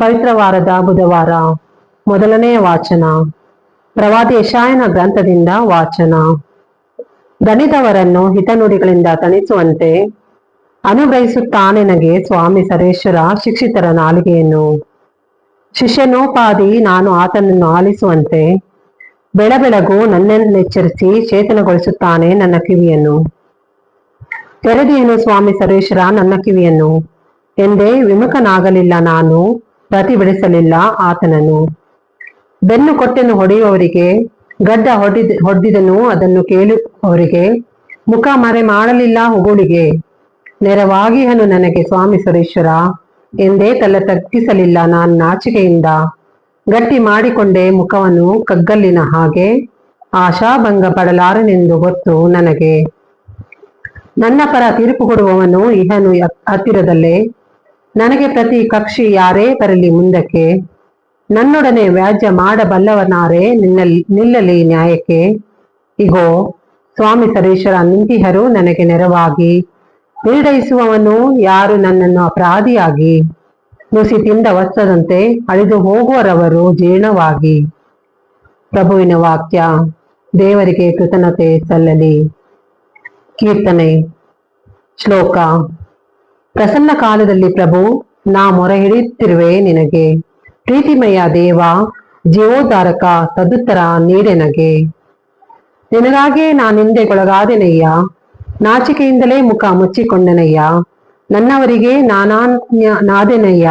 ಪವಿತ್ರವಾರದ ಬುಧವಾರ. ಮೊದಲನೆಯ ವಾಚನ. ಪ್ರವಾದಿ ಯಶಾಯನ ಗ್ರಂಥದಿಂದ ವಾಚನ. ದಣಿದವರನ್ನು ಹಿತನುಡಿಗಳಿಂದ ತಣಿಸುವಂತೆ ಅನುಗ್ರಹಿಸುತ್ತಾನೆನಗೆ ಸ್ವಾಮಿ ಸರೇಶ್ವರ ಶಿಕ್ಷಿತರ ನಾಲಿಗೆಯನ್ನು. ಶಿಷ್ಯನೋಪಾದಿ ನಾನು ಆತನನ್ನು ಆಲಿಸುವಂತೆ ಬೆಳಬೆಳಗು ನನ್ನೆಚ್ಚರಿಸಿ ಚೇತನಗೊಳಿಸುತ್ತಾನೆ ನನ್ನ ಕಿವಿಯನ್ನು. ತೆರೆದಿಯನು ಸ್ವಾಮಿ ಸರೇಶ್ವರ ನನ್ನ ಕಿವಿಯನ್ನು? ಎಂದೇ ವಿಮುಖನಾಗಲಿಲ್ಲ ನಾನು. ಪ್ರತಿಭಟಿಸಲಿಲ್ಲ ಆತನನ್ನು. ಬೆನ್ನು ಕೊಟ್ಟೆನು ಹೊಡೆಯುವವರಿಗೆ, ಗಡ್ಡ ಹೊಡೆದ, ಹೊಡೆದಿದನು ಅದನ್ನು ಕೇಳುವವರಿಗೆ, ಮುಖ ಮರೆ ಮಾಡಲಿಲ್ಲ ಹೊಗಳಿಗೆ. ನೆರವಾಗಿಹನು ನನಗೆ, ಸ್ವಾಮಿ ಸುರೇಶ್ವರ, ಎಂದೇ ತಲೆ ತಗ್ಗಿಸಲಿಲ್ಲ ನಾನು ನಾಚಿಕೆಯಿಂದ. ಗಟ್ಟಿ ಮಾಡಿಕೊಂಡೆ ಮುಖವನ್ನು ಕಗ್ಗಲ್ಲಿನ ಹಾಗೆ, ಆಶಾಭಂಗ ಪಡಲಾರನೆಂದು ಗೊತ್ತು ನನಗೆ. ನನ್ನ ಪರ ತೀರ್ಪು ಕೊಡುವವನು ಇಹನು ಹತ್ತಿರದಲ್ಲೇ ನನಗೆ ಪ್ರತಿ ಕಕ್ಷಿ ಯಾರೇ ಬರಲಿ ಮುಂದಕ್ಕೆ, ನನ್ನೊಡನೆ ವ್ಯಾಜ್ಯ ಮಾಡಬಲ್ಲವನಾರೇ ನಿನ್ನಲ್ಲಿ, ನಿಲ್ಲಲಿ ನ್ಯಾಯಕ್ಕೆ. ಇಹೋ ಸ್ವಾಮಿ ಸರೇಶ್ವರ ನಿಂತಿಹರು ನನಗೆ ನೆರವಾಗಿ. ನಿರ್ಣಯಿಸುವವನು ಯಾರು ನನ್ನನ್ನು ಅಪರಾಧಿಯಾಗಿ? ನುಸಿ ತಿಂದ ವಸ್ತ್ರದಂತೆ ಅಳಿದು ಹೋಗುವರವರು ಜೀರ್ಣವಾಗಿ. ಪ್ರಭುವಿನ ವಾಕ್ಯ, ದೇವರಿಗೆ ಕೃತಜ್ಞತೆ ಸಲ್ಲಲಿ. ಕೀರ್ತನೆ, ಶ್ಲೋಕ ಪ್ರಸನ್ನ ಕಾಲದಲ್ಲಿ ಪ್ರಭು, ನಾ ಮೊರೆ ಹಿಡಿಯುತ್ತಿರುವೆ ನಿನಗೆ. ಪ್ರೀತಿಮಯ ದೇವ, ಜೀವೋದ್ಧಾರಕ, ತದುತ್ತರ ನೀಡೆನಗೆ. ನಿನಗಾಗೆ ನಾನಿಂದೆಗೊಳಗಾದೆನಯ್ಯ ನಾಚಿಕೆಯಿಂದಲೇ ಮುಖ ಮುಚ್ಚಿಕೊಂಡೆನಯ್ಯ. ನನ್ನವರಿಗೆ ನಾನಾನ್ಯ ನಾದೆನಯ್ಯ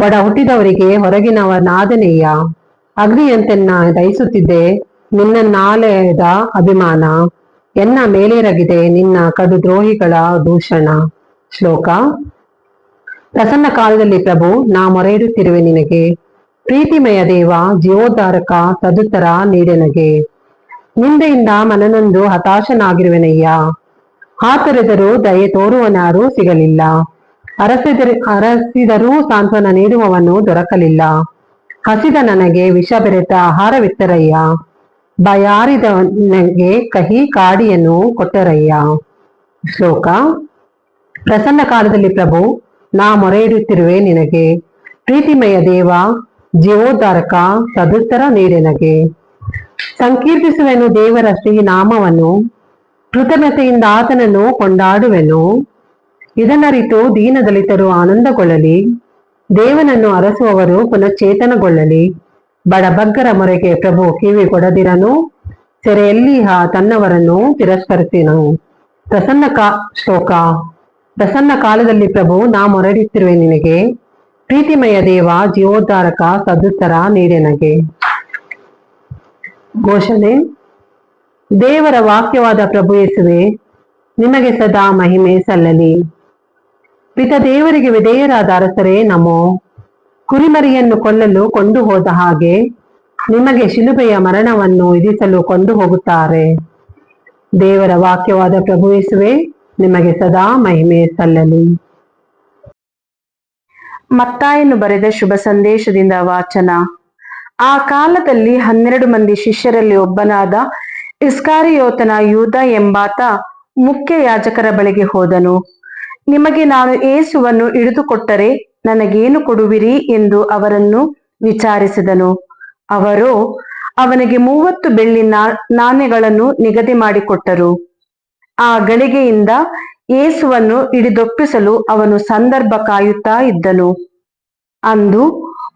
ಒಡ ಹುಟ್ಟಿದವರಿಗೆ ಹೊರಗಿನವನಾದೆನಯ್ಯ. ಅಗ್ನಿಯಂತೆನ್ನ ದಯಿಸುತ್ತಿದ್ದೆ ನಿನ್ನ ನಾಲೆಯದ ಅಭಿಮಾನ. ಎನ್ನ ಮೇಲೇರಗಿದೆ ನಿನ್ನ ಕಡು ದ್ರೋಹಿಗಳ ದೂಷಣ. ಶ್ಲೋಕ, ಪ್ರಸನ್ನ ಕಾಲದಲ್ಲಿ ಪ್ರಭು, ನಾ ಮೊರೆ ಇಡುತ್ತಿರುವೆ ನಿನಗೆ. ಪ್ರೀತಿಮಯ ದೇವ, ಜೀವೋದ್ಧಾರಕ, ತದುತ್ತರ ನೀಡೆನಗೆ. ನಿಂದೆಯಿಂದ ಮನನೊಂದು ಹತಾಶನಾಗಿರುವೆನಯ್ಯ. ಹಾತರೆದರೂ ದಯೆ ತೋರುವನಾರೂ ಸಿಗಲಿಲ್ಲ. ಅರಸಿದರೆ, ಅರಸಿದರೂ ಸಾಂತ್ವನ ನೀಡುವವನು ದೊರಕಲಿಲ್ಲ. ಹಸಿದ ನನಗೆ ವಿಷ ಬೆರೆತ ಆಹಾರವಿತ್ತರಯ್ಯ. ಬಯಾರಿದವನಿಗೆ ಕಹಿ ಕಾಡಿಯನ್ನು ಕೊಟ್ಟರಯ್ಯ. ಶ್ಲೋಕ ಪ್ರಸನ್ನ ಕಾಲದಲ್ಲಿ ಪ್ರಭು, ನಾ ಮೊರೆ ಇಡುತ್ತಿರುವೆ ನಿನಗೆ. ಪ್ರೀತಿಮಯ ದೇವ, ಜೀವೋದ್ಧಾರಕ, ಸದುತ್ತರ ನೀಡೆನಗೆ ಸಂಕೀರ್ತಿಸುವೆನು ದೇವರ ಶ್ರೀ ನಾಮವನ್ನು ಕೃತಜ್ಞತೆಯಿಂದ ಆತನನ್ನು ಕೊಂಡಾಡುವೆನು. ಇದನ್ನರಿತು ದೀನದಲಿತರು ಆನಂದಗೊಳ್ಳಲಿ. ದೇವನನ್ನು ಅರಸುವವರು ಪುನಶ್ಚೇತನಗೊಳ್ಳಲಿ ಬಡಬಗ್ಗರ ಮೊರೆಗೆ ಪ್ರಭು ಕಿವಿ ಕೊಡದಿರನು. ಸೆರೆಯಲ್ಲಿ ಹ ತನ್ನವರನ್ನು ತಿರಸ್ಕರಿಸಿನು ಪ್ರಸನ್ನ ಕಾ, ಶ್ಲೋಕ. ಪ್ರಸನ್ನ ಕಾಲದಲ್ಲಿ ಪ್ರಭು, ನಾ ಮೊರಡಿಸಿರುವೆ ನಿನಗೆ. ಪ್ರೀತಿಮಯ ದೇವ, ಜೀವೋದ್ಧಾರಕ, ಸದುತ್ತರ ನೀಡೆನಗೆ ಘೋಷಣೆ, ದೇವರ ವಾಕ್ಯವಾದ ಪ್ರಭು ಯೇಸುವೆ, ನಿಮಗೆ ಸದಾ ಮಹಿಮೆ ಸಲ್ಲಲಿ. ಪಿತ ದೇವರಿಗೆ ವಿಧೇಯರಾದ ಅರಸರೇ ನಮೋ. ಕುರಿಮರಿಯನ್ನು ಕೊಲ್ಲಲು ಕೊಂಡು ಹೋದ ಹಾಗೆ, ನಿಮಗೆ ಶಿಲುಬೆಯ ಮರಣವನ್ನು ವಿಧಿಸಲು ಕೊಂಡು ಹೋಗುತ್ತಾರೆ. ದೇವರ ವಾಕ್ಯವಾದ ಪ್ರಭು ಯೇಸುವೆ ನಿಮಗೆ ಸದಾ ಮಹಿಮೆ ಸಲ್ಲಲಿ. ಮತ್ತಾಯನ್ನು ಬರೆದ ಶುಭ ಸಂದೇಶದಿಂದ ವಾಚನ. ಆ ಕಾಲದಲ್ಲಿ ಹನ್ನೆರಡು ಮಂದಿ ಶಿಷ್ಯರಲ್ಲಿ ಒಬ್ಬನಾದ ಇಸ್ಕಾರಿಯೋತನ ಯೂದ ಎಂಬಾತ ಮುಖ್ಯ ಯಾಜಕರ ಬಳಿಗೆ ಹೋದನು. ನಿಮಗೆ ನಾನು ಏಸುವನ್ನು ಹಿಡಿದುಕೊಟ್ಟರೆ ನನಗೇನು ಕೊಡುವಿರಿ ಎಂದು ಅವರನ್ನು ವಿಚಾರಿಸಿದನು. ಅವರು, ಅವನಿಗೆ ಮೂವತ್ತು ಬೆಳ್ಳಿ ನಾಣ್ಯಗಳನ್ನು ನಿಗದಿ ಮಾಡಿಕೊಟ್ಟರು. ಆ ಗಳಿಗೆಯಿಂದ ಏಸುವನ್ನು ಹಿಡಿದೊಪ್ಪಿಸಲು ಅವನು ಸಂದರ್ಭ ಕಾಯುತ್ತಾ ಇದ್ದನು. ಅಂದು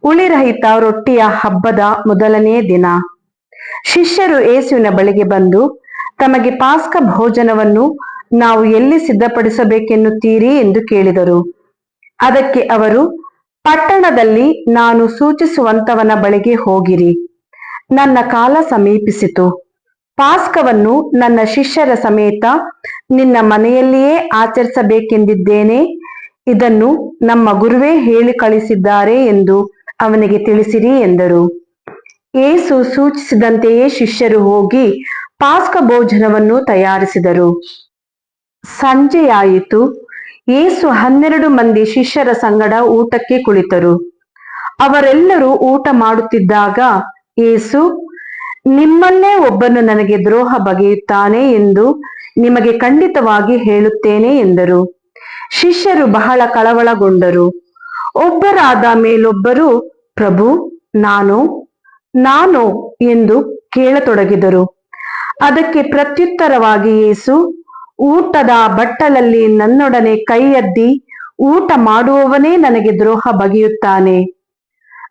ಉಳಿರಹಿತ ರೊಟ್ಟಿಯ ಹಬ್ಬದ ಮೊದಲನೇ ದಿನ. ಶಿಷ್ಯರು ಏಸುವಿನ ಬಳಿಗೆ ಬಂದು, ತಮಗೆ ಪಾಸ್ಕ ಭೋಜನವನ್ನು ನಾವು ಎಲ್ಲಿ ಸಿದ್ಧಪಡಿಸಬೇಕೆನ್ನುತ್ತೀರಿ? ಎಂದು ಕೇಳಿದರು. ಅದಕ್ಕೆ ಅವರು, ಪಟ್ಟಣದಲ್ಲಿ ನಾನು ಸೂಚಿಸುವಂತವನ ಬಳಿಗೆ ಹೋಗಿರಿ. ನನ್ನ ಕಾಲ ಸಮೀಪಿಸಿತು. ಪಾಸ್ಕವನ್ನು ನನ್ನ ಶಿಷ್ಯರ ಸಮೇತ ನಿನ್ನ ಮನೆಯಲ್ಲಿಯೇ ಆಚರಿಸಬೇಕೆಂದಿದ್ದೇನೆ. ಇದನ್ನು ನಮ್ಮ ಗುರುವೇ ಹೇಳಿ ಕಳಿಸಿದ್ದಾರೆ ಎಂದು ಅವನಿಗೆ ತಿಳಿಸಿರಿ ಎಂದರು. ಏಸು ಸೂಚಿಸಿದಂತೆಯೇ ಶಿಷ್ಯರು ಹೋಗಿ ಪಾಸ್ಕ ಭೋಜನವನ್ನು ತಯಾರಿಸಿದರು. ಸಂಜೆಯಾಯಿತು. ಏಸು ಹನ್ನೆರಡು ಮಂದಿ ಶಿಷ್ಯರ ಸಂಗಡ ಊಟಕ್ಕೆ ಕುಳಿತರು. ಅವರೆಲ್ಲರೂ ಊಟ ಮಾಡುತ್ತಿದ್ದಾಗ ಏಸು ನಿಮ್ಮಲ್ಲೇ ಒಬ್ಬನು ನನಗೆ ದ್ರೋಹ ಬಗೆಯುತ್ತಾನೆ ಎಂದು ನಿಮಗೆ ಖಂಡಿತವಾಗಿ ಹೇಳುತ್ತೇನೆ ಎಂದರು. ಶಿಷ್ಯರು ಬಹಳ ಕಳವಳಗೊಂಡರು. ಒಬ್ಬರಾದ ಮೇಲೊಬ್ಬರು, ಪ್ರಭು, ನಾನು? ನಾನು? ಎಂದು ಕೇಳತೊಡಗಿದರು. ಅದಕ್ಕೆ ಪ್ರತ್ಯುತ್ತರವಾಗಿ, ಯೇಸು, ಊಟದ ಬಟ್ಟಲಲ್ಲಿ ನನ್ನೊಡನೆ ಕೈಯದ್ದಿ, ಊಟ ಮಾಡುವವನೇ ನನಗೆ ದ್ರೋಹ ಬಗೆಯುತ್ತಾನೆ.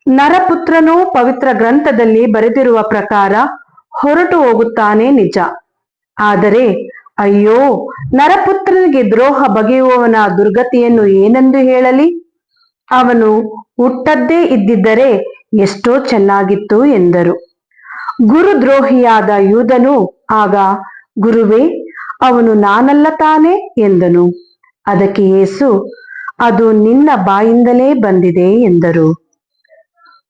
ನರಪುತ್ರನು ಪವಿತ್ರ ಗ್ರಂಥದಲ್ಲಿ ಬರೆದಿರುವ ಪ್ರಕಾರ ಹೊರಟು ಹೋಗುತ್ತಾನೆ ನಿಜ. ಆದರೆ, ಅಯ್ಯೋ, ನರಪುತ್ರನಿಗೆ ದ್ರೋಹ ಬಗೆಯುವವನ ದುರ್ಗತಿಯನ್ನು ಏನೆಂದು ಹೇಳಲಿ? ಅವನು ಹುಟ್ಟದ್ದೇ ಇದ್ದಿದ್ದರೆ ಎಷ್ಟೋ ಚೆನ್ನಾಗಿತ್ತು ಎಂದರು. ಗುರುದ್ರೋಹಿಯಾದ ಯೂಧನು ಆಗ, ಗುರುವೇ, ಅವನು ನಾನಲ್ಲ ತಾನೆ? ಎಂದನು. ಅದಕ್ಕೆ ಯೇಸು, ಅದು ನಿನ್ನ ಬಾಯಿಂದಲೇ ಬಂದಿದೆ, ಎಂದರು.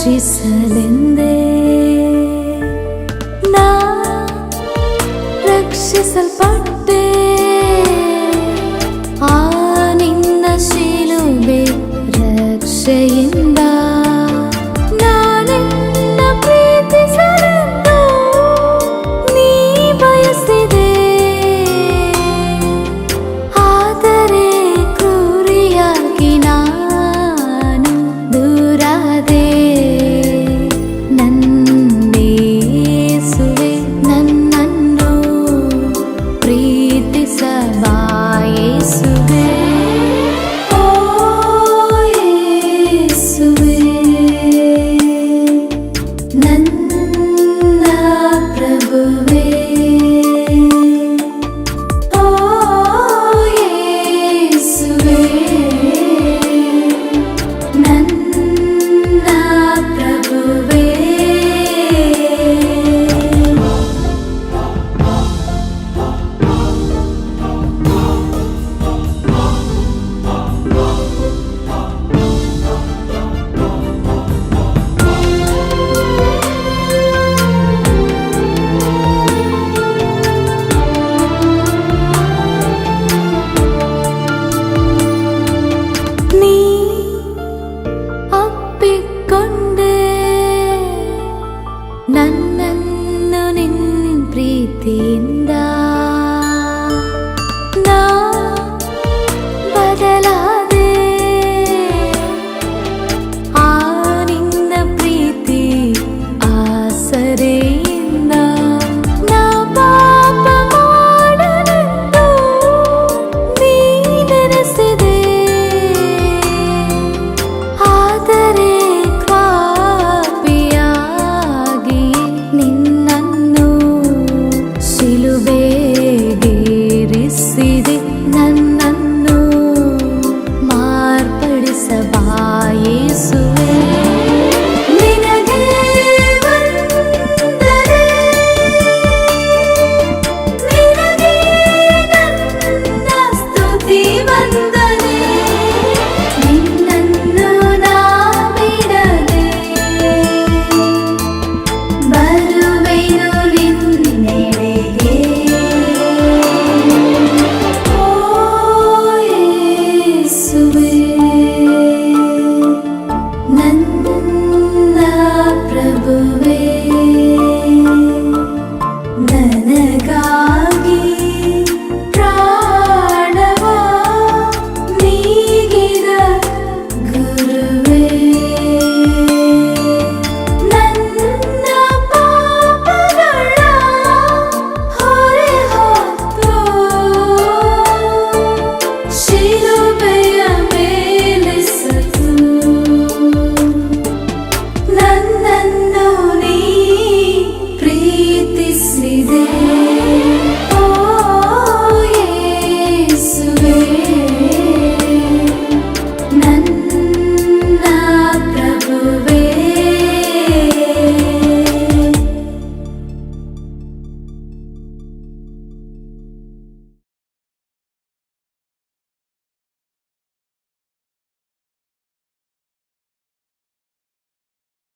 ನನ್ನನ್ನು ರಕ್ಷಿಸಲೆಂದು प्रभुवे